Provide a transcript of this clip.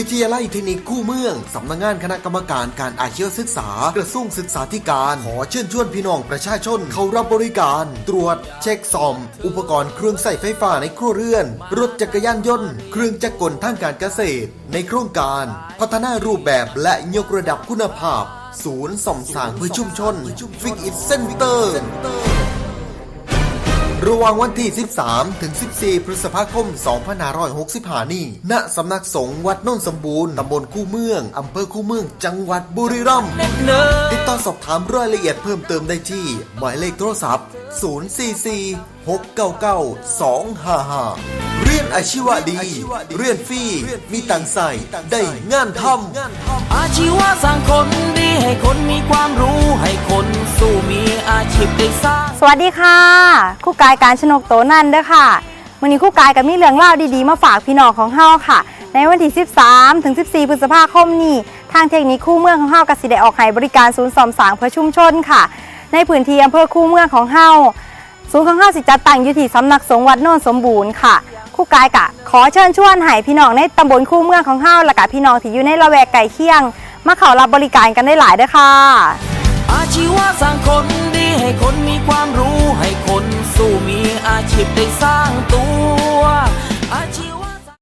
วิทยาลัยเทคนิคคู่เมือง สำนักงานคณะกรรมการการอาชีวศึกษากระทรวงศึกษาธิการ ขอเชิญชวนพี่น้องประชาชน เข้ารับบริการ ตรวจ เช็คซ่อม อุปกรณ์เครื่องใส่ไฟฟ้าในครัวเรือน รถจักรยานยนต์ เครื่องจักรกลทางการเกษตร ในโครงการ พัฒนารูปแบบและยกระดับคุณภาพ ศูนย์ส่อมสางเพื่อชุมชนฟิกอิทเซ็นเตอร์ ระหว่างวันที่ 13 ถึง 14 พฤษภาคม 2565 นี้ ณ สำนักสงฆ์วัดโน่นสมบูรณ์ ตำบลคู่เมือง อำเภอคู่เมือง จังหวัดบุรีรัมย์ ติดต่อสอบถามรายละเอียดเพิ่มเติมได้ที่ หมายเลขโทรศัพท์ 044 699 255 เรียนอาชีวะดี เรียนฟรี มีตังค์ใส่ได้งานทำอาชีวะสร้างคนดีให้คนมีความรู้ให้คนสู้มีอาชีพได้สร้าง สวัสดีค่ะคู่กายการชนกโตนันเด้อค่ะวันนี้คู่กายกับมีเรื่องเล่าดีๆ มาฝากพี่น้องของเฮาค่ะ ในวันที่ 13 ถึง 14 พฤษภาคมนี้ทางเทคนิคคู่เมืองของเฮากสิได้ออกให้บริการศูนย์ซ่อมสางเพื่อชุมชนค่ะ ในพื้นที่อำเภอคู่เมืองของเฮาศูนย์ของเฮาสิจัดตั้งอยู่ที่สำนักสงฆ์วัดโน่นสมบูรณ์ค่ะคู่กายกะ ขอเชิญชวนให้พี่น้องในตำบลคู่เมืองของเฮาและกะพี่น้องที่อยู่ในละแวกไก่เคียง มาเข้ารับบริการกันได้หลายเด้อค่ะ ชีวะสร้างคนดีให้คนมีความรู้ให้คนสู้มีอาชีพได้สร้างตัว